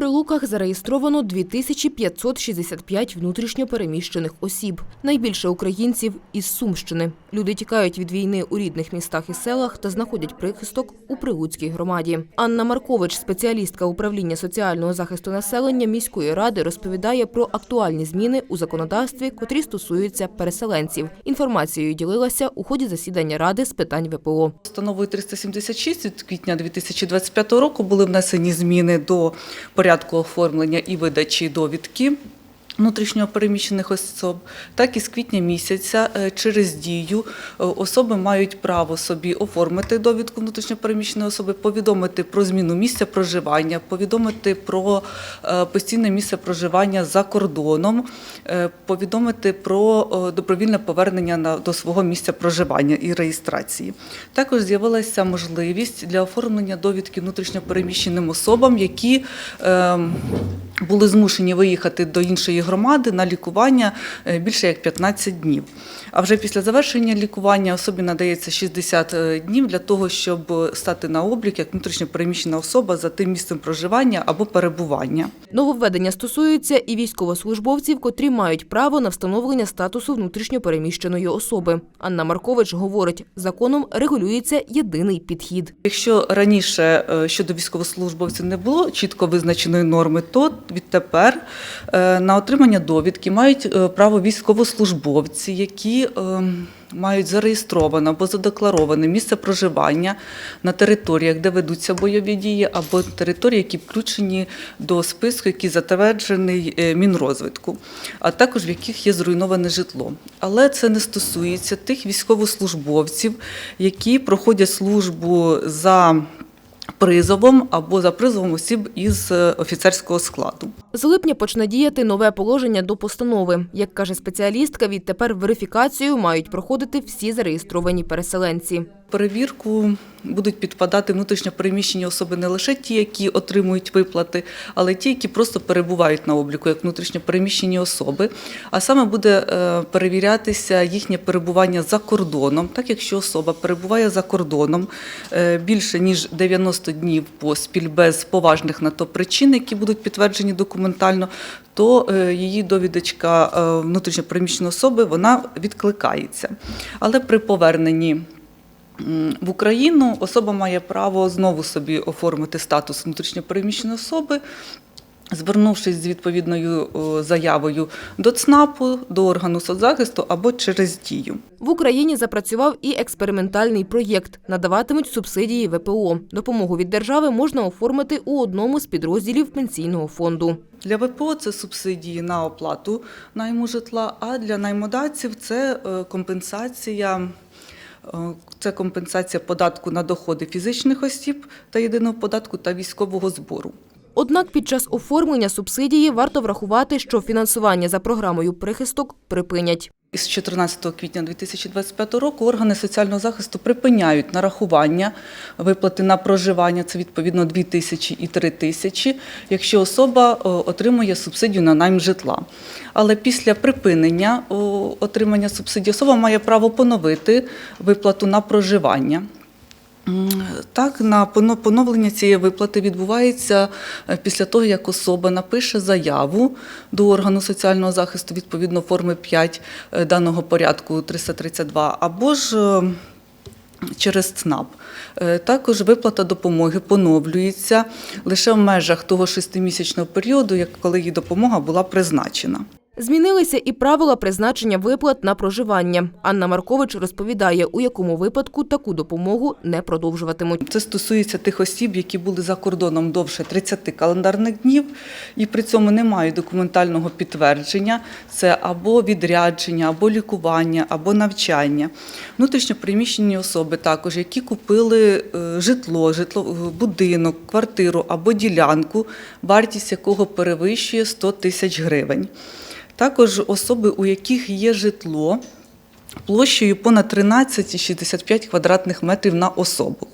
Прилуках зареєстровано 2565 внутрішньо переміщених осіб. Найбільше українців із Сумщини. Люди тікають від війни у рідних містах і селах та знаходять прихисток у Прилуцькій громаді. Анна Маркович, спеціалістка управління соціального захисту населення міської ради, розповідає про актуальні зміни у законодавстві, котрі стосуються переселенців. Інформацією ділилася у ході засідання ради з питань ВПО. Постановою 376 від квітня 2025 року були внесені зміни до порядку оформлення і видачі довідки внутрішньо переміщених осіб. Так і з квітня місяця е, через дію е, особи мають право собі оформити довідку внутрішньо переміщеної особи, повідомити про зміну місця проживання, повідомити про е, постійне місце проживання за кордоном, повідомити про добровільне повернення до свого місця проживання і реєстрації. Також з'явилася можливість для оформлення довідки внутрішньо переміщеним особам, які ем, були змушені виїхати до іншої громади на лікування е, більше як 15 днів. А вже після завершення лікування особі надається 60 днів для того, щоб стати на облік як внутрішньо переміщена особа за тим місцем проживання або перебування. Нововведення стосуються і військовослужбовців, котрі мають право на встановлення статусу внутрішньо переміщеної особи. Анна Маркович говорить, законом регулюється єдиний підхід. Якщо раніше е, щодо військовослужбовців не було чітко визначеної норми, то відтепер е, на отримання довідки мають е, право військовослужбовці, які е, мають зареєстроване або задеклароване місце проживання на територіях, де ведуться бойові дії, або території, які включені до списку, який затверджений е, Мінрозвитку, а також в яких є зруйноване житло. Але це не стосується тих військовослужбовців, які проходять службу за призовом або за призовом осіб із е, офіцерського складу. З липня почне діяти нове положення до постанови. Як каже спеціалістка, відтепер верифікацію мають проходити всі зареєстровані переселенці. Перевірку будуть підпадати внутрішньо переміщені особи не лише ті, які отримують виплати, але ті, які просто перебувають на обліку як внутрішньо переміщені особи. А саме буде е, перевірятися їхнє перебування за кордоном. Так, якщо особа перебуває за кордоном е, більше ніж 90 днів поспіль без поважних на то причин, які будуть підтверджені документально, то е, її довідочка внутрішньо переміщеної особи вона відкликається. Але при поверненні В Україну особа має право знову собі оформити статус внутрішньопереміщеної особи, звернувшись з відповідною заявою до ЦНАПу, до органу соцзахисту або через дію. В Україні запрацював і експериментальний проєкт. Надаватимуть субсидії ВПО. Допомогу від держави можна оформити у одному з підрозділів пенсійного фонду. Для ВПО це субсидії на оплату найму житла, а для наймодавців це е, компенсація. Е, Це компенсація податку на доходи фізичних осіб та єдиного податку та військового збору. Однак під час оформлення субсидії варто врахувати, що фінансування за програмою прихисток припинять. Із 14 квітня 2025 року органи соціального захисту припиняють нарахування виплати на проживання, це відповідно 2 тисячі і 3 тисячі, якщо особа отримує субсидію на найм житла. Але після припинення отримання субсидії особа має право поновити виплату на проживання. Так, на поновлення цієї виплати відбувається е, після того, як особа напише заяву до органу соціального захисту відповідно форми 5 е, даного порядку 332, або ж е, через ЦНАП. Також виплата допомоги поновлюється лише в межах того шестимісячного періоду, коли її допомога була призначена. Змінилися і правила призначення виплат на проживання. Анна Маркович розповідає, у якому випадку таку допомогу не продовжуватимуть. Це стосується тих осіб, які були за кордоном довше 30 календарних днів, і при цьому не мають документального підтвердження. Це або відрядження, або лікування, або навчання. Внутрішньо приміщені особи також, які купили е, житло, житло, е, будинок, квартиру або ділянку, вартість якого перевищує 100 тисяч гривень. Також особи, у яких є житло площею понад 13,65 квадратних метрів на особу.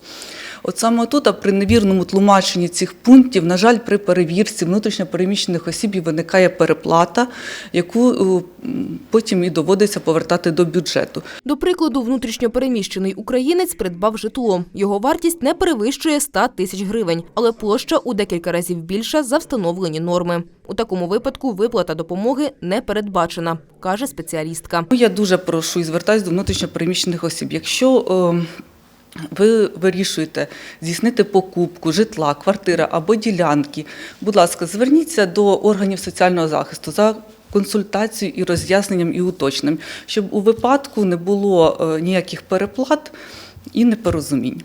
От саме тут, а при невірному тлумаченні цих пунктів, на жаль, при перевірці внутрішньопереміщених осіб і виникає переплата, яку е, потім і доводиться повертати до бюджету. До прикладу, внутрішньопереміщений українець придбав житло. Його вартість не перевищує 100 тисяч гривень, але площа у декілька разів більша за встановлені норми. У такому випадку виплата допомоги не передбачена, каже спеціалістка. Ну, Я дуже прошу і звертаюся до внутрішньопереміщених осіб. Якщо е, ви вирішуєте здійснити покупку житла, квартири або ділянки, будь ласка, зверніться до органів соціального захисту за консультацією і роз'ясненням і уточненням, щоб у випадку не було е, ніяких переплат і непорозумінь.